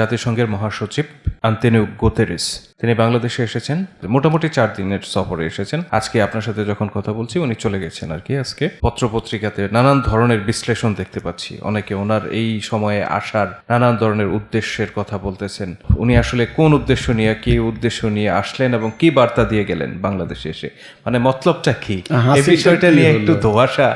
জাতিসংঘের মহাসচিব আন্তেনিও গোতেরেস। তিনি বাংলাদেশে এসেছেন মোটামুটি চার দিনের সফরে এসেছেন। আজকে আপনার সাথে যখন কথা বলছি উনি চলে গেছেন আর কি আজকে। পত্রপত্রিকাতে নানান ধরনের বিশ্লেষণ দেখতে পাচ্ছি। অনেকে ওনার এই সময়ে আসার নানান ধরনের উদ্দেশ্যের কথা বলতেছেন। উনি আসলে কোন উদ্দেশ্য নিয়ে কি উদ্দেশ্য নিয়ে আসলেন এবং কি বার্তা দিয়ে গেলেন বাংলাদেশে এসে? মানে মতলবটা কি? এই বিষয়টা নিয়ে একটু ধোয়াশা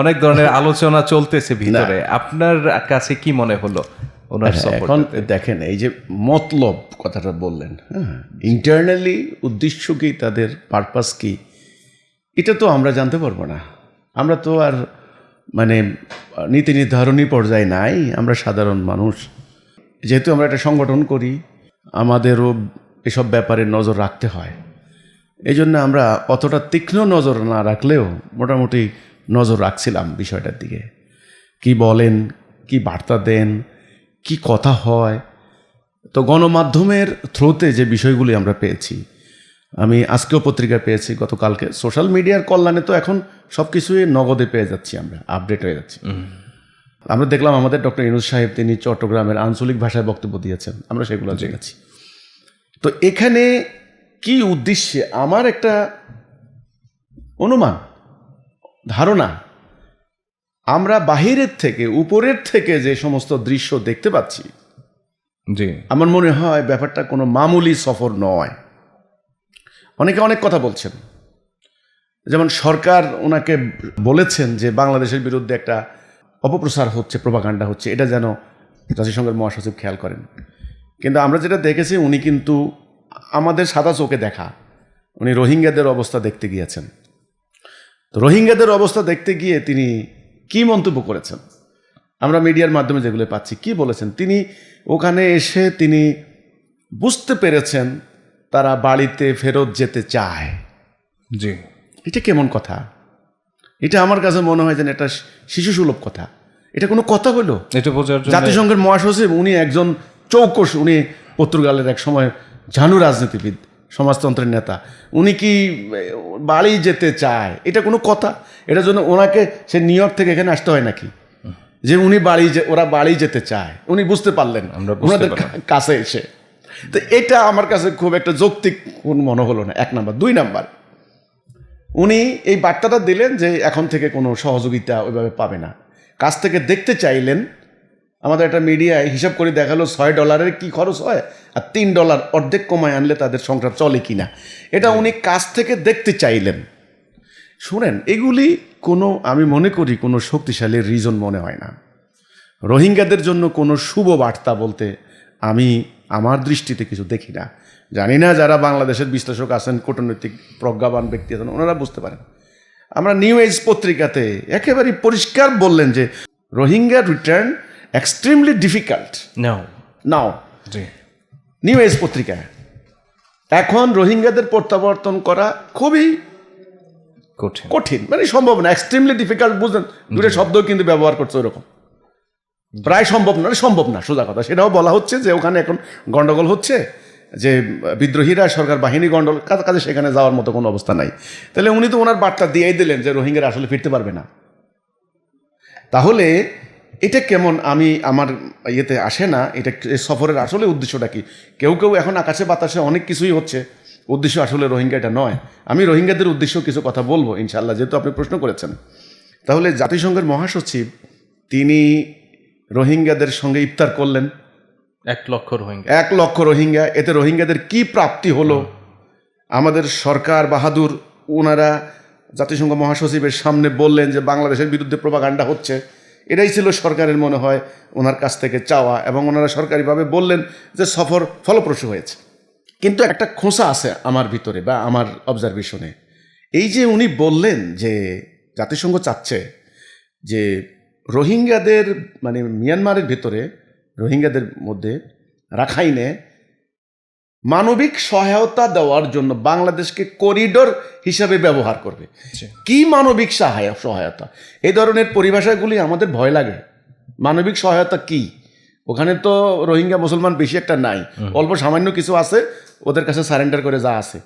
অনেক ধরনের আলোচনা চলতেছে ভিতরে। আপনার কাছে কি মনে হলো? ওনার হ্যাঁ, এখন দেখেন এই যে মতলব কথাটা বললেন হ্যাঁ ইন্টারনালি উদ্দেশ্য কি তাদের পারপাস কি এটা তো আমরা জানতে পারব না। আমরা তো আর মানে নীতি নির্ধারণী পর্যায়ে নাই আমরা সাধারণ মানুষ। যেহেতু আমরা একটা সংগঠন করি আমাদেরও এসব ব্যাপারে নজর রাখতে হয়। এই জন্য আমরা অতটা তীক্ষ্ণ নজর না রাখলেও মোটামুটি নজর রাখছিলাম বিষয়টার দিকে। কি বলেন কি বার্তা দেন কি কথা হয়? তো গণমাধ্যমের থ্রুতে যে বিষয়গুলি আমরা পেয়েছি আমি আজকেও পত্রিকা পেয়েছি গতকালকে সোশ্যাল মিডিয়ার কল্যাণে তো এখন সব কিছুই নগদে পেয়ে যাচ্ছি আমরা আপডেট হয়ে যাচ্ছি। আমরা দেখলাম আমাদের ডক্টর ইনুজ সাহেব তিনি চট্টগ্রামের আঞ্চলিক ভাষায় বক্তব্য দিয়েছেন আমরা সেগুলো জেনেছি। তো এখানে কি উদ্দেশ্যে আমার একটা অনুমান ধারণা আমরা বাহিরের থেকে উপরের থেকে যে সমস্ত দৃশ্য দেখতে পাচ্ছি জি। আমার মনে হয় ব্যাপারটা কোনো মামুলি সফর নয়। অনেকে অনেক কথা বলছেন। যেমন সরকার ওনাকে বলেছেন যে বাংলাদেশের বিরুদ্ধে একটা অপপ্রসার হচ্ছে প্রভাকাণ্ডা হচ্ছে এটা যেন জাতিসংঘের মহাসচিব খেয়াল করেন। কিন্তু আমরা যেটা দেখেছি উনি কিন্তু আমাদের সাদা চোখে দেখা উনি রোহিঙ্গাদের অবস্থা দেখতে গিয়েছেন। তো রোহিঙ্গাদের অবস্থা দেখতে গিয়ে তিনি কি মন্তব্য করেছেন? আমরা মিডিয়ার মাধ্যমে যেগুলো পাচ্ছি কি বলেছেন? তিনি ওখানে এসে তিনি বুঝতে পেরেছেন তারা বাড়িতে ফেরত যেতে চায়। জি। এটা কেমন কথা? এটা আমার কাছে মনে হয় যেন এটা শিশুসুলভ কথা। এটা কোনো কথা হলো? এটা বোঝার জাতিসংঘের মহাসচিব উনি একজন চৌকস উনি পর্তুগালের এক সময় ঝানু রাজনীতিবিদ। সমাজতন্ত্রের নেতা। উনি কি বাড়ি যেতে চায়? এটা কোনো কথা? এটার জন্য ওনাকে সে নিউ ইয়র্ক থেকে এখানে আসতে হয় নাকি? যে উনি বাড়ি যে ওরা বাড়ি যেতে চায়। উনি বুঝতে পারলেন আমরা ওনাদের কাছে এসে। তো এটা আমার কাছে খুব একটা যৌক্তিক কোন মনে হলো না। এক নাম্বার। দুই নাম্বার। উনি এই বার্তাটা দিলেন যে এখন থেকে কোনো সহযোগিতা ওইভাবে পাবে না। কাছ থেকে দেখতে চাইলেন আমাদের একটা মিডিয়ায় হিসাব করে দেখাল ছয় ডলারের কি খরচ হয়? আর তিন ডলার অর্ধেক কমায় আনলে তাদের সংসার চলে কিনা? এটা উনি কাছ থেকে দেখতে চাইলেন। শুনেন, এগুলি কোনো, আমি মনে করি কোনো শক্তিশালী রিজন মনে হয় না। রোহিঙ্গাদের জন্য কোনো শুভ বার্তা বলতে আমি আমার দৃষ্টিতে কিছু দেখি না। জানি না যারা বাংলাদেশের বিশ্লেষক আছেন, কূটনৈতিক প্রজ্ঞাবান ব্যক্তি আছেন, ওনারা বুঝতে পারেন। আমরা নিউ এজ পত্রিকাতে একেবারে পরিষ্কার বললেন যে, Rohingya return extremely difficult now now New Age পত্রিকায় এখন রোহিঙ্গাদের প্রত্যাবর্তন করা খুবই কঠিন। কঠিন। মানে সম্ভব না। এক্সট্রিমলি ডিফিকাল্ট বুঝলেন? দুটো শব্দ কিন্তু ব্যবহার করছে ওরকম। প্রায় সম্ভব না। মানে সম্ভব না সোজা কথা। সেটাও বলা হচ্ছে যে ওখানে এখন গন্ডগোল হচ্ছে যে বিদ্রোহীরা সরকার বাহিনী গন্ডগোল কাজে কাজে সেখানে যাওয়ার মতো কোনো অবস্থা নাই। তাহলে উনি তো ওনার বার্তা দিয়েই দিলেন যে রোহিঙ্গারা আসলে ফিরতে পারবে না। তাহলে এটা কেমন আমি আমার ইয়েতে আসে না? এটা সফরের আসলে উদ্দেশ্যটা কি? কেউ কেউ এখন আকাশে বাতাসে অনেক কিছুই হচ্ছে। উদ্দেশ্য আসলে রোহিঙ্গা এটা নয়। আমি রোহিঙ্গাদের উদ্দেশ্য কিছু কথা বলব ইনশাল্লাহ যেহেতু আপনি প্রশ্ন করেছেন। তাহলে জাতিসংঘের মহাসচিব তিনি রোহিঙ্গাদের সঙ্গে ইফতার করলেন। এক লক্ষ রোহিঙ্গা। এক লক্ষ রোহিঙ্গা। এতে রোহিঙ্গাদের কি প্রাপ্তি হলো? আমাদের সরকার বাহাদুর ওনারা জাতিসংঘ মহাসচিবের সামনে বললেন যে বাংলাদেশের বিরুদ্ধে প্রভাকাণ্ডা হচ্ছে। এটাই ছিল সরকারের মনে হয় ওনার কাছ থেকে চাওয়া এবং ওনারা সরকারিভাবে বললেন যে সফর ফলপ্রসূ হয়েছে। কিন্তু একটা খোঁসা আছে আমার ভিতরে বা আমার অবজারভেশনে এই যে উনি বললেন যে জাতিসংঘ চাচ্ছে যে রোহিঙ্গাদের মানে মিয়ানমারের ভেতরে, রোহিঙ্গাদের মধ্যে রাখাইনে মানবিক সহায়তা দেওয়ার জন্য বাংলাদেশকে করিডোর হিসাবে ব্যবহার করবে। কি মানবিক সহায় সহায়তা? এই ধরনের পরিভাষাগুলি আমাদের ভয় লাগে। মানবিক সহায়তা কি? ওখানে তো রোহিঙ্গা মুসলমান বেশি একটা নাই। অল্প সামান্য কিছু আছে ওদের কাছে সারেন্ডার করে যা আছে।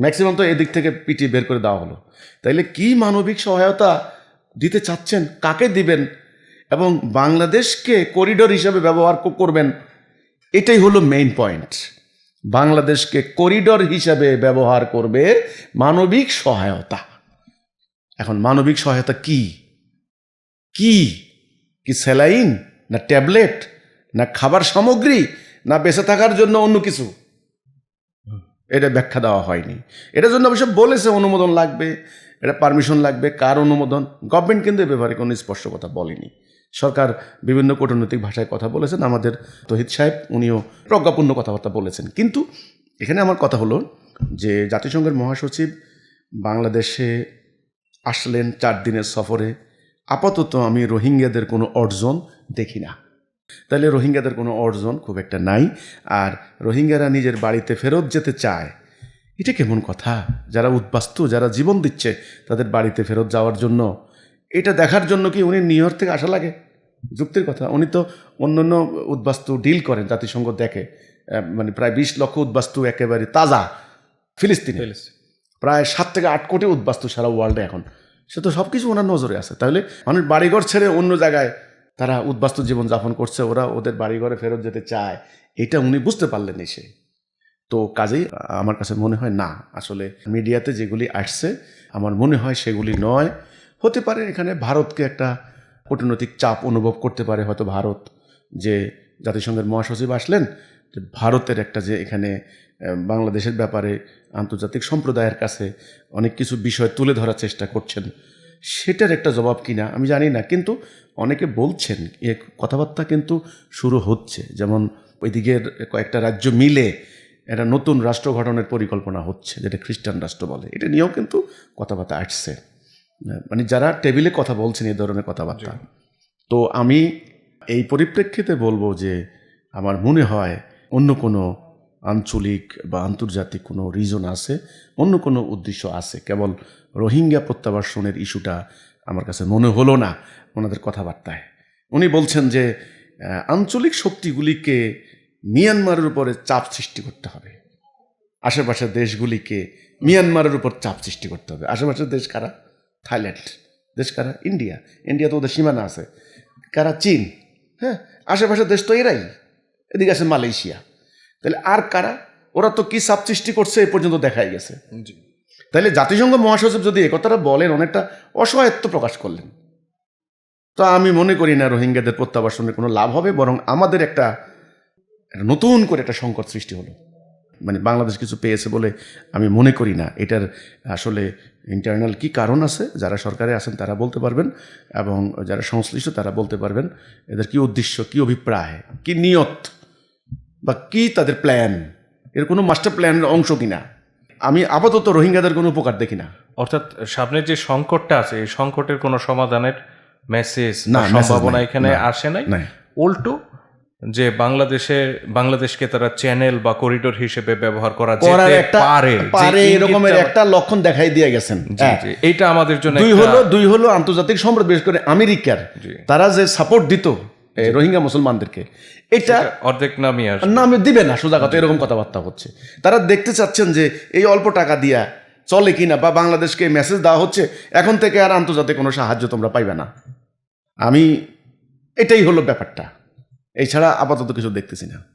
ম্যাক্সিমাম তো এদিক থেকে পিটি বের করে দেওয়া হলো। তাইলে কি মানবিক সহায়তা দিতে চাচ্ছেন? কাকে দিবেন? এবং বাংলাদেশকে করিডোর হিসাবে ব্যবহার করবেন? এটাই হলো মেইন পয়েন্ট বাংলাদেশকে করিডর হিসাবে ব্যবহার করবে মানবিক সহায়তা। এখন মানবিক সহায়তা কি? কি? কি স্যালাইন? না ট্যাবলেট? না খাবার সামগ্রী? না বেঁচে থাকার জন্য অন্য কিছু? এটা ব্যাখ্যা দেওয়া হয়নি। এটার জন্য অবশ্য বলেছে অনুমোদন লাগবে, এটা পারমিশন লাগবে। কার অনুমোদন? গভর্নমেন্ট কিন্তু এ ব্যাপারে কোনো স্পষ্ট কথা বলেনি। সরকার বিভিন্ন কূটনৈতিক ভাষায় কথা বলেছেন। আমাদের তহিদ সাহেব, উনিও প্রজ্ঞাপূর্ণ কথাবার্তা বলেছেন। কিন্তু এখানে আমার কথা হলো যে জাতিসংঘের মহাসচিব বাংলাদেশে আসলেন চার দিনের সফরে। আপাতত আমি রোহিঙ্গাদের কোনো অর্জন দেখি না। তাহলে রোহিঙ্গাদের কোনো অর্জন খুব একটা নাই। আর রোহিঙ্গারা নিজের বাড়িতে ফেরত যেতে চায়, এটা কেমন কথা? যারা উদ্বাস্তু, যারা জীবন দিচ্ছে, তাদের বাড়িতে ফেরত যাওয়ার জন্য এটা দেখার জন্য কি উনি নিউ ইয়র্ক থেকে আসা লাগে? যুক্তির কথা। উনি তো অন্য অন্য উদ্বাস্তু ডিল করেন জাতিসংঘ দেখে। মানে প্রায় বিশ লক্ষ উদ্বাস্তু একেবারে তাজা ফিলিস্তিনে। প্রায় সাত থেকে আট কোটি উদ্বাস্তু সারা ওয়ার্ল্ডে এখন। সে তো সব কিছু ওনার নজরে আছে। তাহলে মানুষ বাড়িঘর ছেড়ে অন্য জায়গায় তারা উদ্বাস্তু জীবন যাপন করছে ওরা ওদের বাড়িঘরে ফেরত যেতে চায় এটা উনি বুঝতে পারলেন এসে। তো কাজেই আমার কাছে মনে হয় না। আসলে মিডিয়াতে যেগুলি আসছে আমার মনে হয় সেগুলি নয়। হতে পারে এখানে ভারতকে একটা কূটনৈতিক চাপ অনুভব করতে পারে হয়তো ভারত, যে জাতিসংঘের মহাসচিব আসলেন, যে ভারতের একটা যে এখানে বাংলাদেশের ব্যাপারে আন্তর্জাতিক সম্প্রদায়ের কাছে অনেক কিছু বিষয় তুলে ধরার চেষ্টা করছেন, সেটার একটা জবাব কিনা আমি জানি না, কিন্তু অনেকে বলছেন, এ কথাবার্তা কিন্তু শুরু হচ্ছে, যেমন ওইদিকের কয়েকটা রাজ্য মিলে একটা নতুন রাষ্ট্র গঠনের পরিকল্পনা হচ্ছে, যেটা খ্রিস্টান রাষ্ট্র বলে, এটা নিয়েও কিন্তু কথাবার্তা আসছে। মানে যারা টেবিলে কথা বলছেন এই ধরনের কথাবার্তা। তো আমি এই পরিপ্রেক্ষিতে বলব যে আমার মনে হয় অন্য কোনো আঞ্চলিক বা আন্তর্জাতিক কোনো রিজন আছে অন্য কোনো উদ্দেশ্য আছে। কেবল রোহিঙ্গা প্রত্যাবাসনের ইস্যুটা আমার কাছে মনে হলো না ওনাদের কথাবার্তায়। উনি বলছেন যে আঞ্চলিক শক্তিগুলিকে মিয়ানমারের উপরে চাপ সৃষ্টি করতে হবে। আশেপাশের দেশগুলিকে মিয়ানমারের উপর চাপ সৃষ্টি করতে হবে। আশেপাশের দেশ কারা? থাইল্যান্ড দেশ কারা? ইন্ডিয়া। ইন্ডিয়া তো ওদের সীমানা আছে। কারা? চীন। হ্যাঁ? আশেপাশের দেশ তো এরাই। এদিকে আছে মালয়েশিয়া। তাহলে আর কারা? ওরা তো কি চাপ সৃষ্টি করছে এ পর্যন্ত দেখাই গেছে। তাহলে জাতিসংঘ মহাসচিব যদি একথাটা বলেন অনেকটা অসহায়ত্ব প্রকাশ করলেন। তো আমি মনে করি না রোহিঙ্গাদের প্রত্যাবাসনের কোনো লাভ হবে বরং আমাদের একটা নতুন করে একটা সংকট সৃষ্টি হলো। মানে বাংলাদেশ কিছু পেয়েছে বলে আমি মনে করি না। এটার আসলে ইন্টারনাল কি কারণ আছে? যারা সরকারে আছেন তারা বলতে পারবেন এবং যারা সংশ্লিষ্ট তারা বলতে পারবেন। এদের কি উদ্দেশ্য কি অভিপ্রায় কি নিয়ত বা কি তাদের প্ল্যান এর কোনো মাস্টার প্ল্যানের অংশ কিনা? আমি আপাতত রোহিঙ্গাদের কোনো উপকার দেখি না। অর্থাৎ সামনের যে সংকটটা আছে এই সংকটের কোনো সমাধানের মেসেজ না, সম্ভাবনা এখানে আসে নাই। উল্টো যে বাংলাদেশে বাংলাদেশকে তারা চ্যানেল বা করিডোর হিসেবে ব্যবহার করা যেতে পারে। পারে এরকমের একটা লক্ষণ দেখাই দিয়ে গেছেন। হ্যাঁ। এইটা আমাদের জন্য দুই হলো দুই হলো আন্তর্জাতিক সম্পর্ক বিশেষ করে আমেরিকার। তারা যে সাপোর্ট দিত রোহিঙ্গা মুসলমানদেরকে এটা অর্ধেক নামিয়ে আসবে। না আমি দিবে না সোজা কথা এরকম কথাবার্তা হচ্ছে। তারা দেখতে চাচ্ছেন যে এই অল্প টাকা দিয়া চলে কিনা বা বাংলাদেশকে মেসেজ দেওয়া হচ্ছে এখন থেকে আর আন্তর্জাতিক কোনো সাহায্য তোমরা পাইবে না। আমি এটাই হলো ব্যাপারটা। এছাড়া আপাতত কিছু দেখতেছি না।